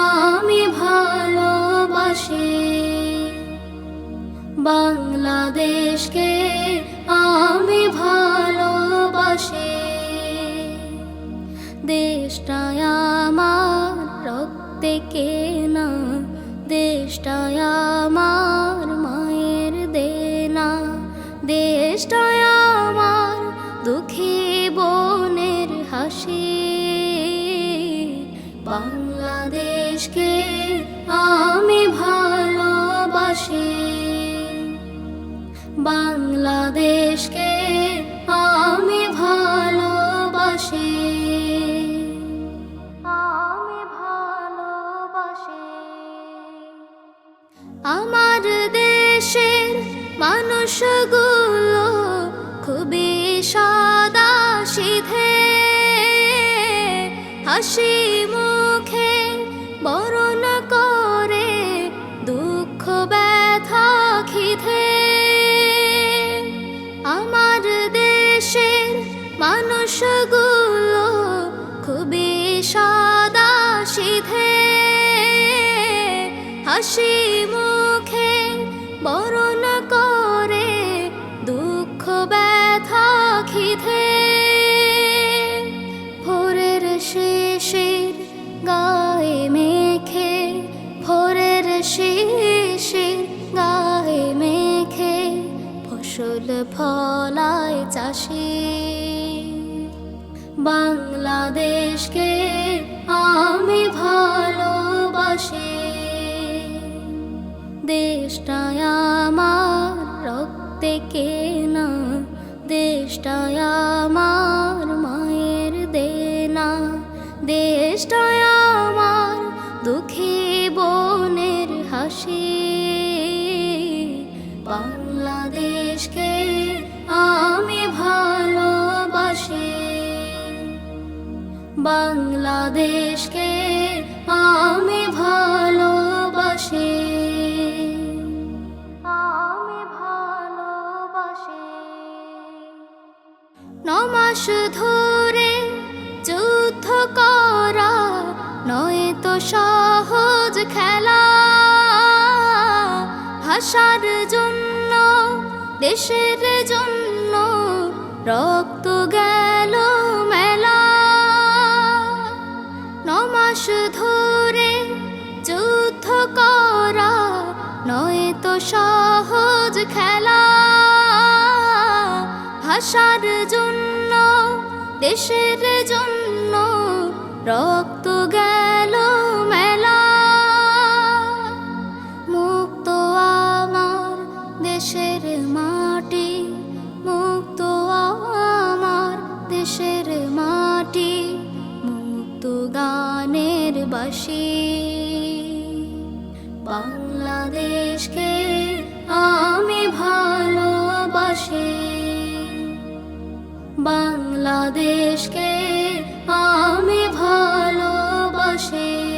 আমি ভালোবাসি। বাংলাদেশকে আমি ভালোবাসি। দেশটায় আমার রক্তে কেনা দেশটায় আমি ভালোবাসি। আমার দেশের মানুষগুলো খুবই সাদা সিধে হাসি হাসি মুখে বরণ করে দুঃখ, ব্যথা খিধে ভোরের শেষের গায়ে মেখে, ভোরের শেষের গায়ে মেখে ফসল ফলায় চাষি। বাংলাদেশকে আমি ভালোবাসি। দেশটায় আমার রক্তে কেনা, দেশটায় আমার মায়ের দেনা, দেশটায় আমার দুঃখী বোনের হাসি। বাংলাদেশকে আমি ভালোবাসি। বাংলাদেশকে আমি ভালোবাসি নমাস ধরে যুদ্ধ করা, নয় তো সহজ খেলা। ভাষার জন্য, দেশের জন্য রক্ত গেল মেলা। নমাস ধরে যুদ্ধ করা, নয় তো সহজ খেলা। ভাষার জন্য, দেশের জন্য রক্ত গেল মেলা। মুক্ত আমার দেশের মাটি, মুক্ত আমার দেশের মাটি, মুক্ত গানের বাসি বাংলাদেশকে আমি ভালোবাসি বাংলাদেশকে আমি ভালোবাসি।